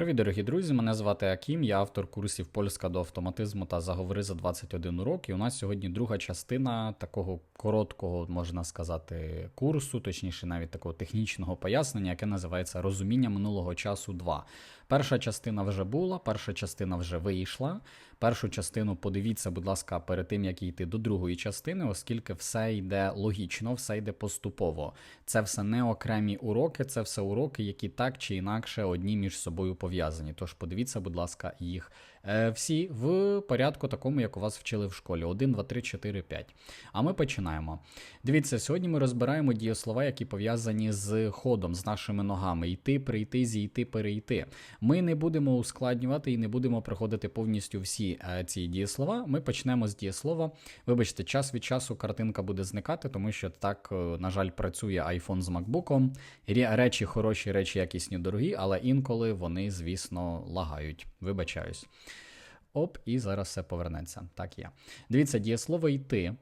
Привіт, дорогі друзі! Мене звати Акім, я автор курсів польська до автоматизму та заговори за 21 урок. І у нас сьогодні друга частина такого короткого, можна сказати, курсу, точніше, навіть такого технічного пояснення, яке називається Розуміння минулого часу 2. Перша частина вже була, перша частина вже вийшла. Першу частину подивіться, будь ласка, перед тим як йти до другої частини, оскільки все йде логічно, все йде поступово. Це все не окремі уроки, це все уроки, які так чи інакше одні між собою пов'язані. Тож подивіться, будь ласка, їх всі в порядку такому, як у вас вчили в школі: 1, 2, 3, 4, 5. А ми починаємо. Дивіться, сьогодні ми розбираємо дієслова, які пов'язані з ходом, з нашими ногами: йти, прийти, зійти, перейти. Ми не будемо ускладнювати і не будемо проходити повністю всі е, ці дієслова. Ми почнемо з дієслова. Вибачте, час від часу картинка буде зникати, тому що так, е, на жаль, працює iPhone з MacBook. Речі хороші, речі якісні, дорогі, але інколи вони, звісно, лагають. Вибачаюсь. Оп, і зараз все повернеться. Так є. Дивіться, дієслово йти.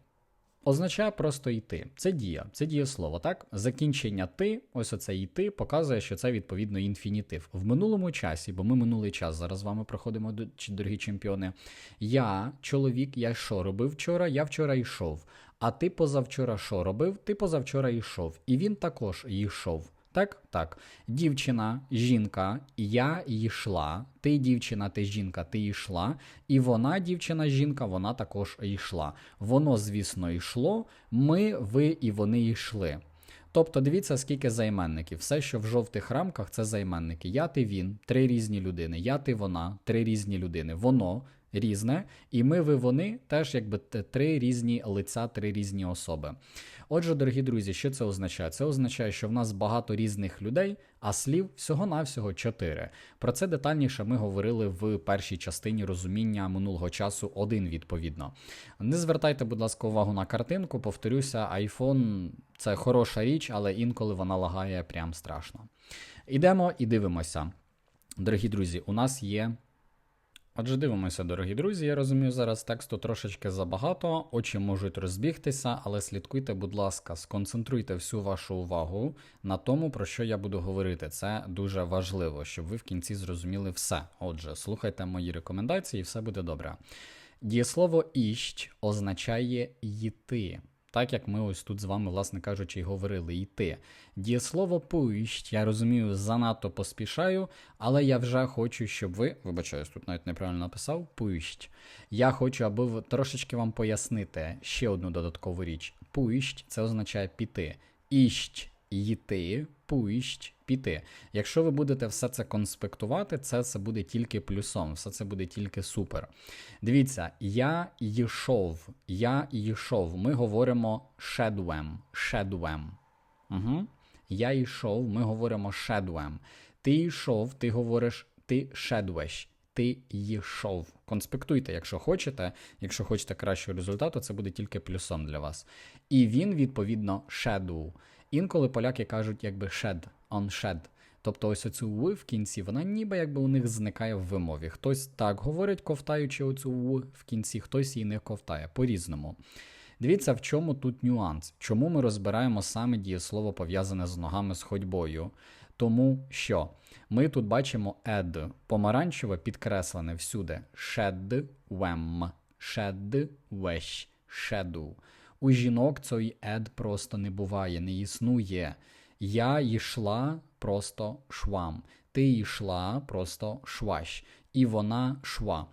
Означає просто йти. Це дія, це дієслово, так? Закінчення ти, ось оце йти, показує, що це відповідно інфінітив. В минулому часі, бо ми минулий час зараз з вами проходимо, дорогі чемпіони. Я, чоловік, я що робив вчора? Я вчора йшов. А ти позавчора що робив? Ти позавчора йшов. І він також йшов. Так, так. Дівчина, жінка, я йшла. Ти дівчина, ти жінка, ти йшла. І вона, дівчина, жінка, вона також йшла. Воно, звісно, йшло. Ми, ви і вони йшли. Тобто, дивіться, скільки займенників. Все, що в жовтих рамках, це займенники. Я ти він, три різні людини. Я ти вона, три різні людини. Воно різне, і ми, ви, вони теж якби три різні лиця, три різні особи. Отже, дорогі друзі, що це означає? Це означає, що в нас багато різних людей, а слів всього-навсього чотири. Про це детальніше ми говорили в першій частині розуміння минулого часу один відповідно. Не звертайте, будь ласка, увагу на картинку. Повторюся, iPhone це хороша річ, але інколи вона лагає прям страшно. Ідемо і дивимося. Дорогі друзі, у нас є Отже, дивимося, дорогі друзі. Я розумію, зараз тексту трошечки забагато, очі можуть розбігтися, але слідкуйте, будь ласка, сконцентруйте всю вашу увагу на тому, про що я буду говорити. Це дуже важливо, щоб ви в кінці зрозуміли все. Отже, слухайте мої рекомендації, і все буде добре. Дієслово іщ означає йти. Так як ми ось тут з вами, власне кажучи, і говорили йти. Дієслово пуїщ, я розумію, занадто поспішаю, але я вже хочу, щоб ви. Вибачаюсь, тут навіть неправильно написав, пуїщ. Я хочу, аби в трошечки вам пояснити ще одну додаткову річ. Пуїщ це означає піти. Іщ йти, пуїщ піти. Якщо ви будете все це конспектувати, це, це буде тільки плюсом, все це буде тільки супер. Дивіться, я йшов, я йшов. Ми говоримо шедвем, шедвем. Угу. Я йшов, ми говоримо шедвем. Ти йшов, ти говориш ти шедвеш. Ти йшов. Конспектуйте, якщо хочете. Якщо хочете кращого результату, це буде тільки плюсом для вас. І він, відповідно, shadow. Інколи поляки кажуть, якби shed, on shed. Тобто ось оцю в в кінці, вона ніби якби у них зникає в вимові. Хтось так говорить, ковтаючи оцю в в кінці, хтось її не ковтає по-різному. Дивіться, в чому тут нюанс. Чому ми розбираємо саме дієслово пов'язане з ногами з ходьбою? Тому що ми тут бачимо ed, помаранчеве підкреслене всюди. Shed, wem, shed, wesh, shedu. У жінок цей ед просто не буває, не існує. Я йшла просто швам. Ти йшла просто шващ. І вона шва.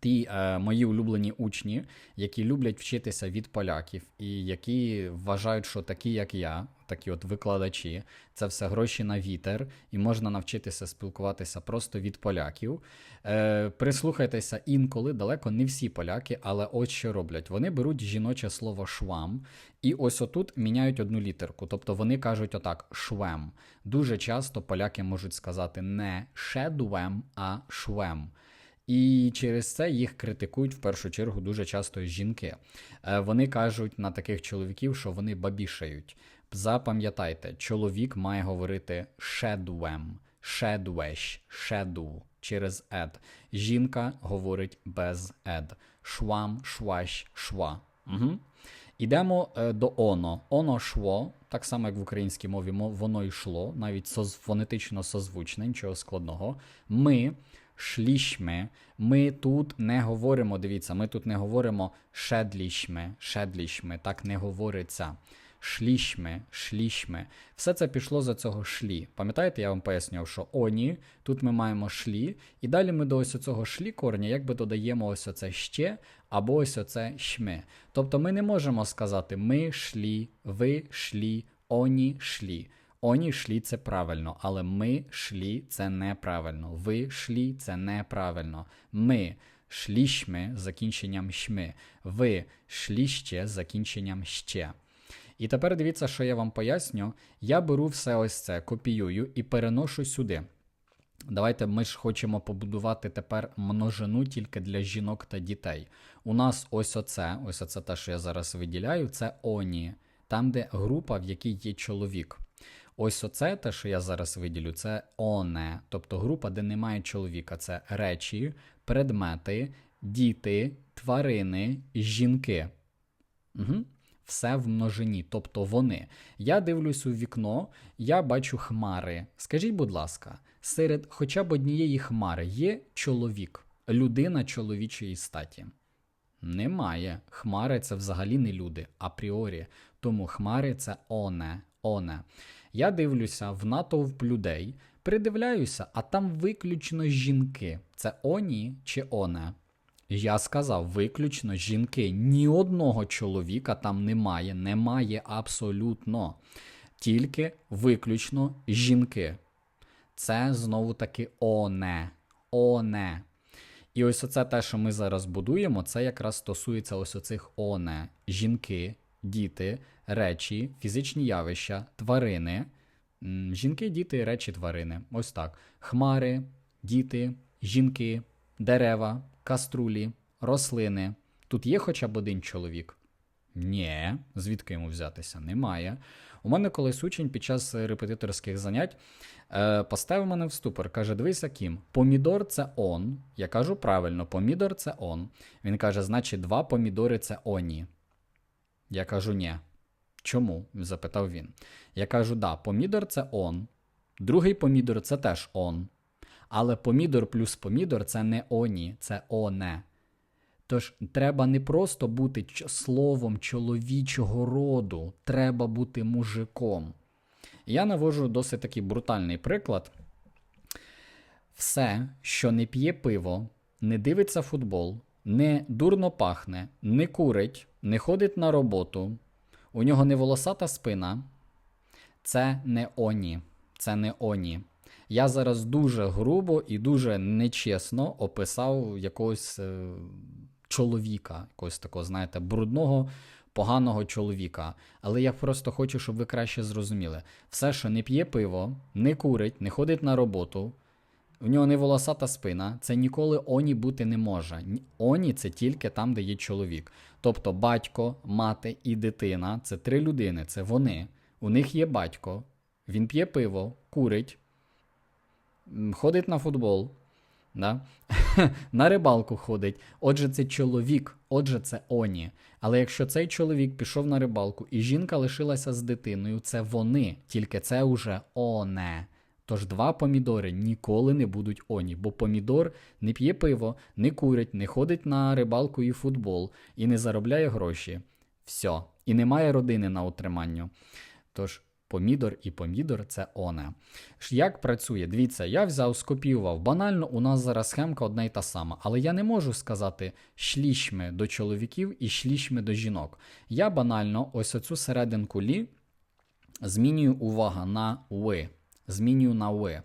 Ті е, мої улюблені учні, які люблять вчитися від поляків, і які вважають, що такі, як я, такі от викладачі, це все гроші на вітер, і можна навчитися спілкуватися просто від поляків. Е, прислухайтеся інколи далеко не всі поляки, але от що роблять. Вони беруть жіноче слово швам, і ось отут міняють одну літерку. Тобто вони кажуть отак швем. Дуже часто поляки можуть сказати не шедвем, а швем. І через це їх критикують в першу чергу дуже часто жінки. Е, Вони кажуть на таких чоловіків, що вони бабішають. Запам'ятайте, чоловік має говорити шедвем, шедвеш, шеду через ед. Жінка говорить без ед. Швам, шващ, шва. Угу. Ідемо е, до оно. Оно шло, так само як в українській мові, воно йшло, навіть фонетично созвучне, нічого складного. Ми шлішме. Ми тут не говоримо, дивіться, ми тут не говоримо шедлішме, шедлішме, так не говориться. Шлішме, шлішме. Все це пішло за цього шлі. Пам'ятаєте, я вам пояснював, що оні, тут ми маємо шлі, і далі ми до ось цього шлі корня якби додаємо ось оце ще, або ось оце шме. Тобто ми не можемо сказати ми шлі, ви шлі, оні шлі. Оні шлі це правильно, але ми шлі це неправильно. Ви шлі це неправильно. Ми шлішме з закінченням шми. Ви шліще з закінченням ще. І тепер дивіться, що я вам поясню. Я беру все ось це, копіюю і переношу сюди. Давайте ми ж хочемо побудувати тепер множину тільки для жінок та дітей. У нас ось оце, ось оце те, що я зараз виділяю, це оні, там, де група, в якій є чоловік. Ось оце те, що я зараз виділю, це оне, тобто група, де немає чоловіка. Це речі, предмети, діти, тварини, жінки. Угу. Все в множині, тобто вони. Я дивлюсь у вікно, я бачу хмари. Скажіть, будь ласка, серед хоча б однієї хмари є чоловік, людина чоловічої статі? Немає. Хмари це взагалі не люди, апріорі. Тому хмари це оне, оне. Я дивлюся в натовп людей, придивляюся, а там виключно жінки. Це оні чи оне? Я сказав виключно жінки. Ні одного чоловіка там немає, немає абсолютно. Тільки виключно жінки. Це знову таки оне. Оне. І ось оце те, що ми зараз будуємо, це якраз стосується ось оцих оне. Жінки, діти, речі, фізичні явища, тварини. Жінки, діти, речі, тварини. Ось так. Хмари, діти, жінки, дерева, каструлі, рослини. Тут є хоча б один чоловік? Ні, звідки йому взятися? Немає. У мене колись учень під час репетиторських занять е, поставив мене в ступор. Каже: дивися, Кім, помідор це он. Я кажу правильно, помідор це он. Він каже, значить, два помідори це оні. Я кажу, ні. Чому? запитав він. Я кажу, да, помідор це он. Другий помідор це теж он. Але помідор плюс помідор це не оні, це оне. Тож треба не просто бути словом чоловічого роду, треба бути мужиком. Я навожу досить такий брутальний приклад. Все, що не п'є пиво, не дивиться футбол, не дурно пахне, не курить, не ходить на роботу, у нього не волосата спина, це не оні. Це не оні. Я зараз дуже грубо і дуже нечесно описав якогось е, чоловіка, якогось такого, знаєте, брудного, поганого чоловіка. Але я просто хочу, щоб ви краще зрозуміли. Все, що не п'є пиво, не курить, не ходить на роботу, у нього не волосата спина, це ніколи оні бути не може. Оні це тільки там, де є чоловік. Тобто батько, мати і дитина це три людини, це вони. У них є батько, він п'є пиво, курить, ходить на футбол, да? на рибалку ходить. Отже, це чоловік, отже, це оні. Але якщо цей чоловік пішов на рибалку і жінка лишилася з дитиною, це вони, тільки це уже оне. Тож два помідори ніколи не будуть оні, бо помідор не п'є пиво, не курить, не ходить на рибалку і футбол і не заробляє гроші. Все. І немає родини на утриманню. Тож помідор і помідор це оне. Як працює? Дивіться, я взяв, скопіював. Банально, у нас зараз схемка одна й та сама, але я не можу сказати шлішми до чоловіків і шлішми до жінок. Я банально ось оцю серединку лі змінюю увага на ви. Змінюю на ви.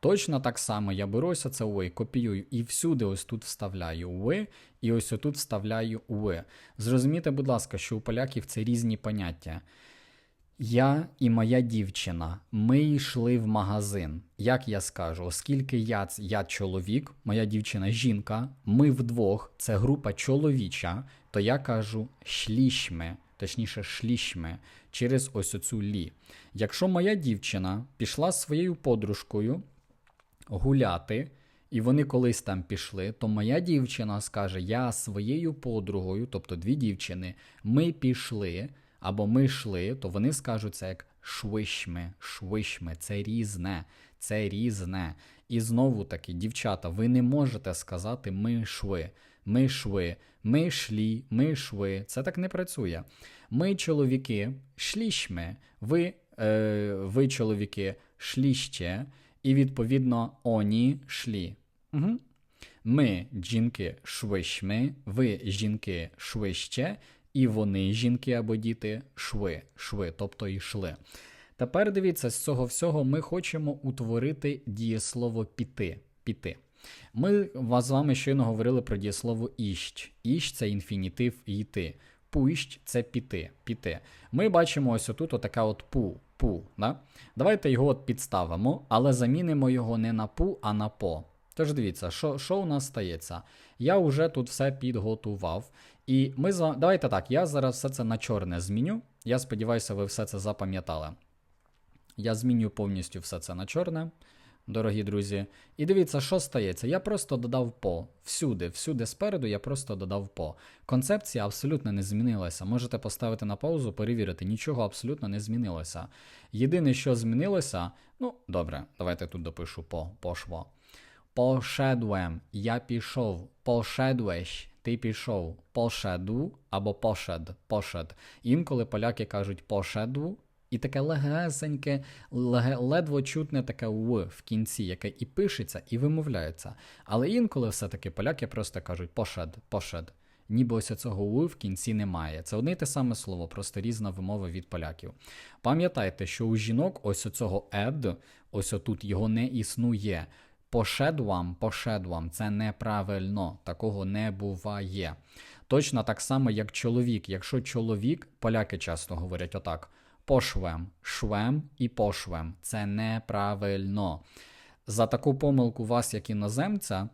Точно так само я беру ось це ви, копіюю і всюди ось тут вставляю ви, і ось отут вставляю ви. Зрозумійте, будь ласка, що у поляків це різні поняття. Я і моя дівчина, ми йшли в магазин. Як я скажу, оскільки я, я чоловік, моя дівчина жінка, ми вдвох, це група чоловіча, то я кажу шлішме, точніше шлішме, через ось оцю лі. Якщо моя дівчина пішла з своєю подружкою гуляти, і вони колись там пішли, то моя дівчина скаже: Я своєю подругою, тобто дві дівчини, ми пішли або ми йшли, то вони скажуть це як швишми, швишми, це різне, це різне. І знову таки, дівчата, ви не можете сказати ми йшли, ми йшли, ми йшлі, ми йшли. Це так не працює. Ми, чоловіки, шлішми, ви, е, ви чоловіки, шліще, і відповідно оні шлі. Угу. Ми, жінки, швишми, ви, жінки, швище, і вони, жінки або діти, шви, шви, тобто йшли. Тепер дивіться, з цього всього ми хочемо утворити дієслово піти. піти. Ми з вами щойно говорили про дієслово іщ. Іщ це інфінітив йти. Пущ це піти. піти. Ми бачимо ось отут отака от пу. пу да? Давайте його от підставимо, але замінимо його не на пу, а на по. Тож дивіться, що що у нас стається? Я вже тут все підготував. І ми з вами. Давайте так, я зараз все це на чорне зміню. Я сподіваюся, ви все це запам'ятали. Я зміню повністю все це на чорне, дорогі друзі. І дивіться, що стається. Я просто додав по. Всюди, всюди спереду я просто додав по. Концепція абсолютно не змінилася. Можете поставити на паузу, перевірити, нічого абсолютно не змінилося. Єдине, що змінилося, ну, добре, давайте тут допишу по, пошво. Пошедłem, я пішов, пошедłeś, ти пішов, пошеду або пошед, пошед. Інколи поляки кажуть пошеду, і таке легесеньке, ледво чутне таке в в кінці, яке і пишеться, і вимовляється. Але інколи все-таки поляки просто кажуть пошед, пошед. Ніби ось цього у в кінці немає. Це одне й те саме слово, просто різна вимова від поляків. Пам'ятайте, що у жінок ось цього ед, ось отут його не існує. Пошедвам, пошедвам це неправильно, такого не буває. Точно так само, як чоловік. Якщо чоловік, поляки часто говорять отак пошвем, швем і пошвем. Це неправильно. За таку помилку вас, як іноземця,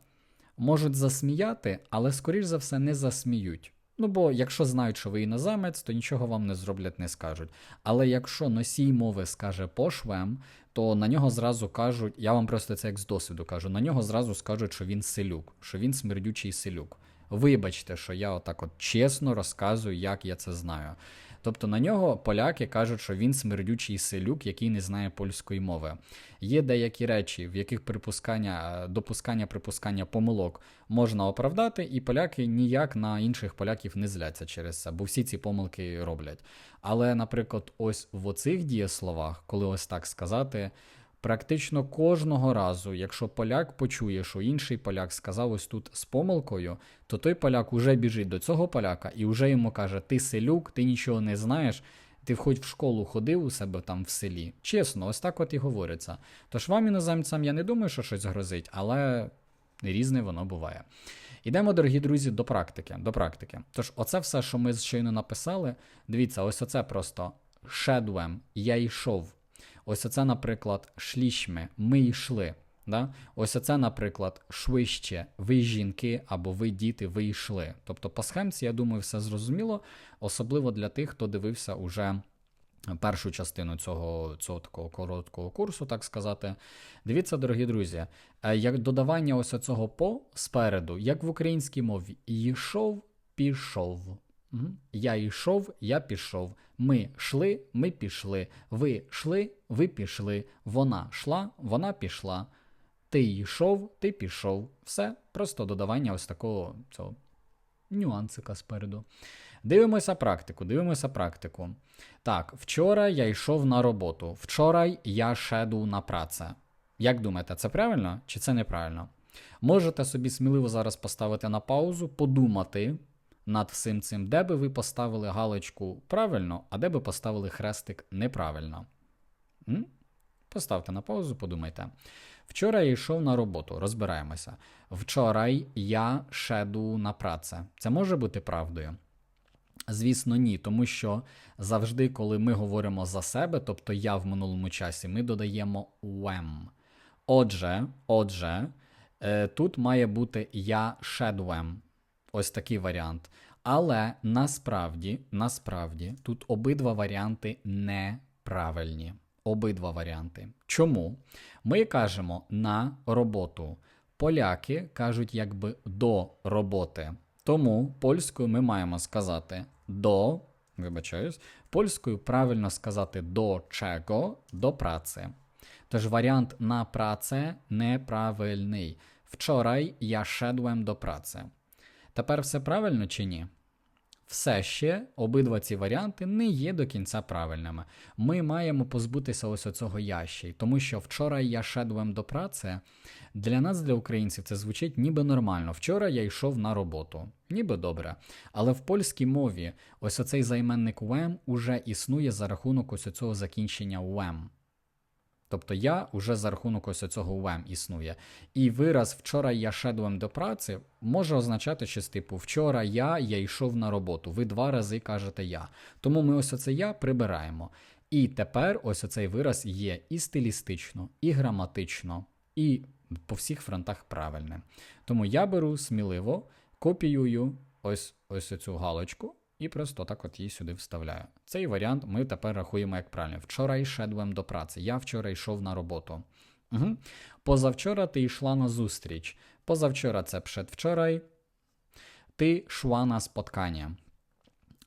можуть засміяти, але, скоріш за все, не засміють. Ну, бо якщо знають, що ви іноземець, то нічого вам не зроблять, не скажуть. Але якщо носій мови скаже пошвем, то на нього зразу кажуть, я вам просто це як з досвіду кажу, на нього зразу скажуть, що він селюк, що він смердючий селюк. Вибачте, що я отак от чесно розказую, як я це знаю. Тобто на нього поляки кажуть, що він смердючий селюк, який не знає польської мови. Є деякі речі, в яких припускання, допускання припускання помилок можна оправдати, і поляки ніяк на інших поляків не зляться через це, бо всі ці помилки роблять. Але, наприклад, ось в оцих дієсловах, коли ось так сказати. Практично кожного разу, якщо поляк почує, що інший поляк сказав ось тут з помилкою, то той поляк уже біжить до цього поляка і вже йому каже: Ти селюк, ти нічого не знаєш, ти хоч в школу ходив у себе там в селі. Чесно, ось так от і говориться. Тож вам, іноземцям, я не думаю, що щось грозить, але різне воно буває. Ідемо, дорогі друзі, до практики. До практики. Тож, оце все, що ми щойно написали, дивіться, ось оце просто шедуем, я йшов. Ось оце, наприклад, шлішми, ми йшли. Да? Ось оце, наприклад, швидше, ви жінки або ви діти, ви йшли. Тобто по схемці, я думаю, все зрозуміло, особливо для тих, хто дивився уже першу частину цього цього такого короткого курсу, так сказати. Дивіться, дорогі друзі, е, як додавання ось цього по спереду, як в українській мові, йшов, пішов. Я йшов, я пішов. Ми йшли, ми пішли. Ви йшли, ви пішли. Вона йшла, вона пішла. Ти йшов, ти пішов. Все, просто додавання ось такого цього нюансика спереду. Дивимося практику, дивимося практику. Так, вчора я йшов на роботу. Вчора я шеду на працю. Як думаєте, це правильно чи це неправильно? Можете собі сміливо зараз поставити на паузу, подумати над всім цим, де би ви поставили галочку правильно, а де би поставили хрестик неправильно. М? Поставте на паузу, подумайте. Вчора я йшов на роботу, розбираємося. Вчора я шеду на працю. Це може бути правдою? Звісно, ні, тому що завжди, коли ми говоримо за себе, тобто я в минулому часі, ми додаємо when. Отже, отже, е, тут має бути я шедуем. Ось такий варіант. Але насправді, насправді, тут обидва варіанти неправильні. Обидва варіанти. Чому? Ми кажемо на роботу. поляки кажуть якби до роботи. Тому польською ми маємо сказати до, вибачаюсь, польською правильно сказати до чого, до праці. Тож варіант на працę неправильний. Вчорай я szedłem до праці. Тепер все правильно чи ні? Все ще обидва ці варіанти не є до кінця правильними. Ми маємо позбутися ось оцього ящей, тому що вчора я szedłem до праці. Для нас, для українців, це звучить ніби нормально. Вчора я йшов на роботу, ніби добре. Але в польській мові ось оцей займенник «wem» уже існує за рахунок ось цього закінчення «wem». Тобто я уже за рахунок ось цього «wem» існує. І вираз вчора я шедłem до праці може означати щось типу вчора я, я йшов на роботу. Ви два рази кажете я. Тому ми ось оце я прибираємо. І тепер ось оцей вираз є і стилістично, і граматично, і по всіх фронтах правильним. Тому я беру сміливо, копіюю ось ось цю галочку і просто так от її сюди вставляю. Цей варіант ми тепер рахуємо як правильно. Вчора йшедłem до праці. Я вчора йшов на роботу. Угу. Позавчора ти йшла на зустріч. Позавчора це przedwczoraj. Ти йшла на споткання.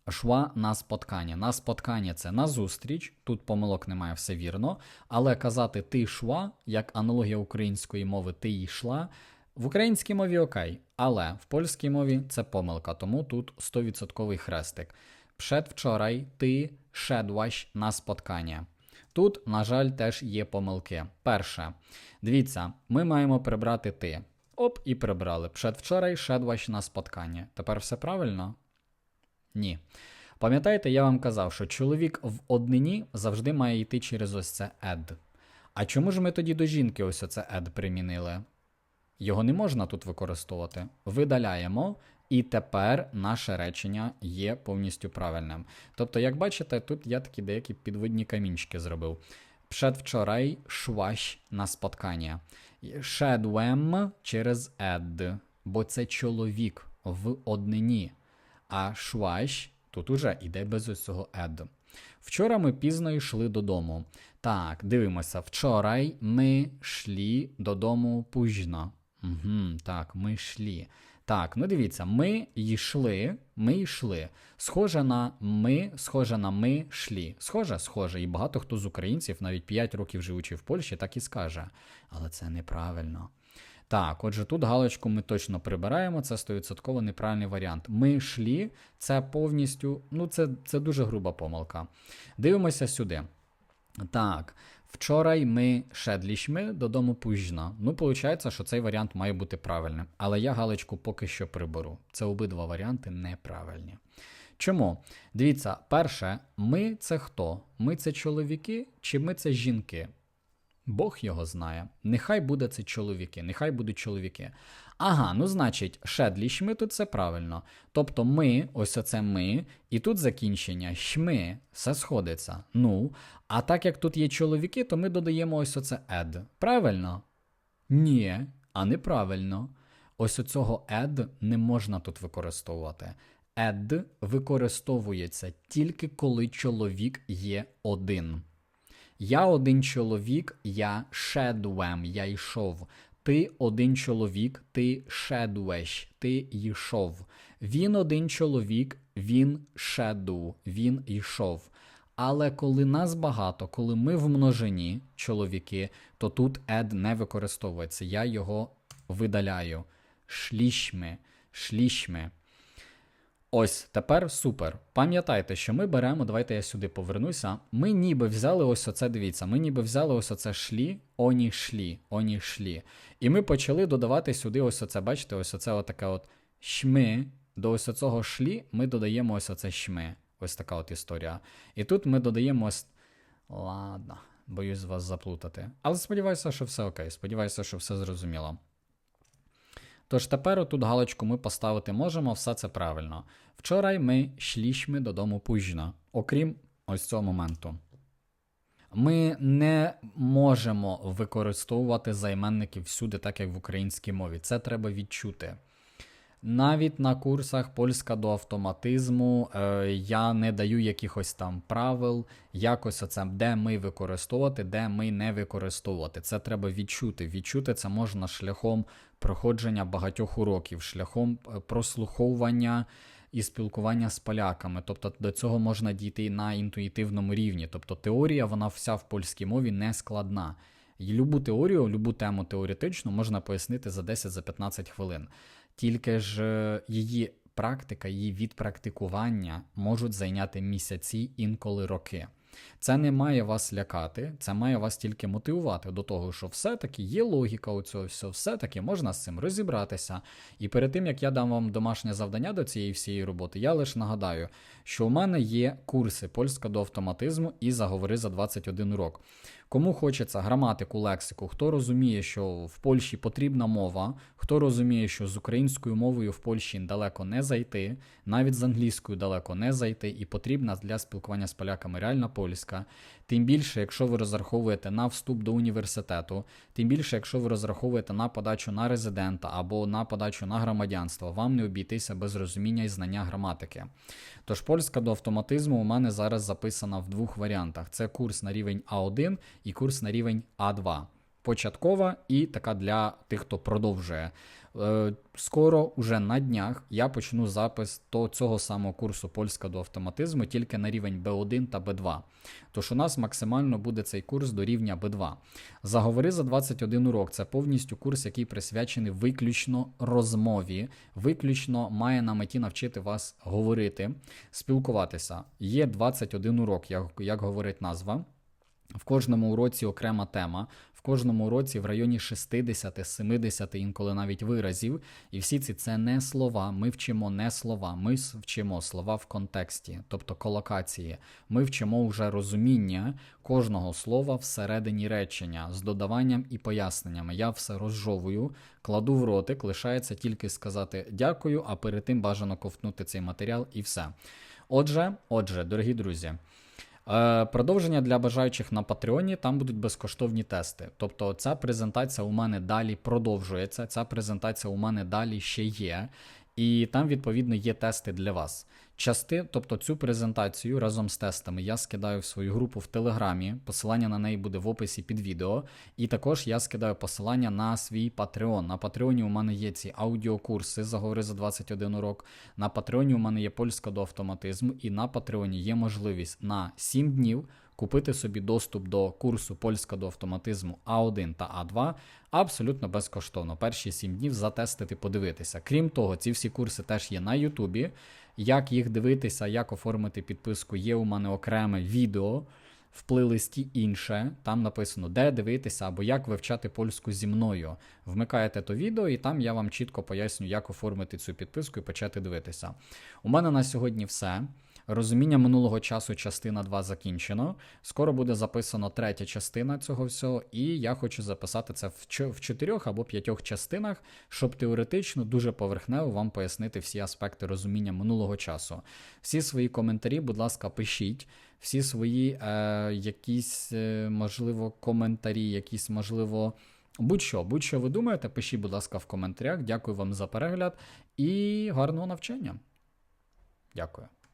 Шла на споткання. На споткання це на зустріч. Тут помилок немає, все вірно. Але казати ти йшла, як аналогія української мови ти йшла. В українській мові окей, але в польській мові це помилка, тому тут 100% хрестик. Przedwczoraj ти szedłaś на споткання. Тут, на жаль, теж є помилки. Перше, дивіться, ми маємо прибрати ти. Оп, і прибрали. Przedwczoraj szedłaś на споткання. Тепер все правильно? Ні. Пам'ятаєте, я вам казав, що чоловік в однині завжди має йти через ось це ед. А чому ж ми тоді до жінки ось оце ед примінили? Його не можна тут використовувати. Видаляємо, і тепер наше речення є повністю правильним. Тобто, як бачите, тут я такі деякі підводні камінчики зробив. Przedwczoraj szłaś на споткання. Szedłem через ed, бо це чоловік в однині. А шващ тут уже іде без ось цього ед. Вчора ми пізно йшли додому. Так, дивимося. Вчорай ми йшли додому пізно. Угу, Так, ми йшли. Так, ну дивіться, ми йшли, ми йшли. Схоже на ми, схоже на ми йшли. Схоже, схоже. І багато хто з українців, навіть 5 років живучи в Польщі, так і скаже. Але це неправильно. Так, отже, тут галочку ми точно прибираємо, це 100% неправильний варіант. Ми йшли, це повністю, ну це, це дуже груба помилка. Дивимося сюди. Так, вчорай ми шедлішми додому пізно. Ну, виходить, що цей варіант має бути правильним. Але я галочку поки що приберу. Це обидва варіанти неправильні. Чому? Дивіться, перше, ми це хто? Ми це чоловіки чи ми це жінки? Бог його знає. Нехай буде це чоловіки, нехай будуть чоловіки. Ага, ну значить, шедлішми тут це правильно. Тобто ми, ось оце ми, і тут закінчення шми, все сходиться. Ну, а так як тут є чоловіки, то ми додаємо ось оце ед. Правильно? Ні, а неправильно. Ось оцього ед не можна тут використовувати. Ед використовується тільки коли чоловік є один. Я один чоловік, я шедуем, я йшов. Ти один чоловік, ти шедуеш, ти йшов. Він один чоловік, він шеду, він йшов. Але коли нас багато, коли ми в множині чоловіки, то тут ед не використовується. Я його видаляю. Шлішми, шлішми. Ось тепер супер. Пам'ятайте, що ми беремо, давайте я сюди повернуся. Ми ніби взяли ось оце, дивіться, ми ніби взяли ось оце шлі, оні шлі, оні шлі. І ми почали додавати сюди ось оце, бачите, ось оце отаке от шми. До ось оцього шлі ми додаємо ось оце шми. Ось така от історія. І тут ми додаємо ось. Ладно, боюсь вас заплутати. Але сподіваюся, що все окей. Сподіваюся, що все зрозуміло. Тож тепер отут галочку ми поставити можемо, все це правильно. Вчора ми шлішми додому пізно, окрім ось цього моменту. Ми не можемо використовувати займенники всюди, так як в українській мові. Це треба відчути. Навіть на курсах польська до автоматизму е, я не даю якихось там правил, якось оце, де ми використовувати, де ми не використовувати. Це треба відчути. Відчути це можна шляхом проходження багатьох уроків, шляхом е, прослуховування і спілкування з поляками. Тобто до цього можна дійти на інтуїтивному рівні. Тобто теорія, вона вся в польській мові не складна. І любу теорію, любу тему теоретичну можна пояснити за 10-15 хвилин. Тільки ж е, її практика, її відпрактикування можуть зайняти місяці, інколи роки. Це не має вас лякати, це має вас тільки мотивувати до того, що все-таки є логіка у цього всього, все-таки можна з цим розібратися. І перед тим як я дам вам домашнє завдання до цієї всієї роботи, я лише нагадаю, що у мене є курси польська до автоматизму і заговори за 21 урок. Кому хочеться граматику, лексику, хто розуміє, що в Польщі потрібна мова, хто розуміє, що з українською мовою в Польщі далеко не зайти, навіть з англійською далеко не зайти, і потрібна для спілкування з поляками реальна польська. Тим більше, якщо ви розраховуєте на вступ до університету, тим більше, якщо ви розраховуєте на подачу на резидента або на подачу на громадянство, вам не обійтися без розуміння і знання граматики. Тож польська до автоматизму у мене зараз записана в двох варіантах: це курс на рівень А1 і курс на рівень А2. Початкова і така для тих, хто продовжує. Е, скоро, уже на днях, я почну запис до цього самого курсу польська до автоматизму тільки на рівень B1 та B2. Тож у нас максимально буде цей курс до рівня B2. Заговори за 21 урок. Це повністю курс, який присвячений виключно розмові, виключно має на меті навчити вас говорити, спілкуватися. Є 21 урок, як, як говорить назва. В кожному уроці окрема тема, в кожному уроці в районі 60-70 інколи навіть виразів. І всі ці це не слова. Ми вчимо не слова, ми вчимо слова в контексті, тобто колокації. Ми вчимо вже розуміння кожного слова всередині речення з додаванням і поясненнями. Я все розжовую, кладу в ротик, лишається тільки сказати дякую, а перед тим бажано ковтнути цей матеріал і все. Отже, отже, дорогі друзі. Е, продовження для бажаючих на Патреоні, там будуть безкоштовні тести. Тобто ця презентація у мене далі продовжується. Ця презентація у мене далі ще є. І там, відповідно, є тести для вас. Части, тобто цю презентацію разом з тестами я скидаю в свою групу в Телеграмі. Посилання на неї буде в описі під відео. І також я скидаю посилання на свій Patreon. На Патреоні у мене є ці аудіокурси, заговори за 21 урок. На Патреоні у мене є польська до автоматизму, і на Патреоні є можливість на 7 днів купити собі доступ до курсу польська до автоматизму А1 та А2 абсолютно безкоштовно. Перші 7 днів затестити, подивитися. Крім того, ці всі курси теж є на Ютубі. Як їх дивитися, як оформити підписку, є у мене окреме відео в плейлисті інше. Там написано, де дивитися або як вивчати польську зі мною. Вмикаєте то відео, і там я вам чітко поясню, як оформити цю підписку і почати дивитися. У мене на сьогодні все. Розуміння минулого часу частина 2 закінчено. Скоро буде записано третя частина цього всього, і я хочу записати це в чотирьох або п'ятьох частинах, щоб теоретично дуже поверхнево вам пояснити всі аспекти розуміння минулого часу. Всі свої коментарі, будь ласка, пишіть. Всі свої е, якісь, е, можливо, коментарі, якісь, можливо. Будь-що, будь-що ви думаєте, пишіть, будь ласка, в коментарях. Дякую вам за перегляд і гарного навчання. Дякую.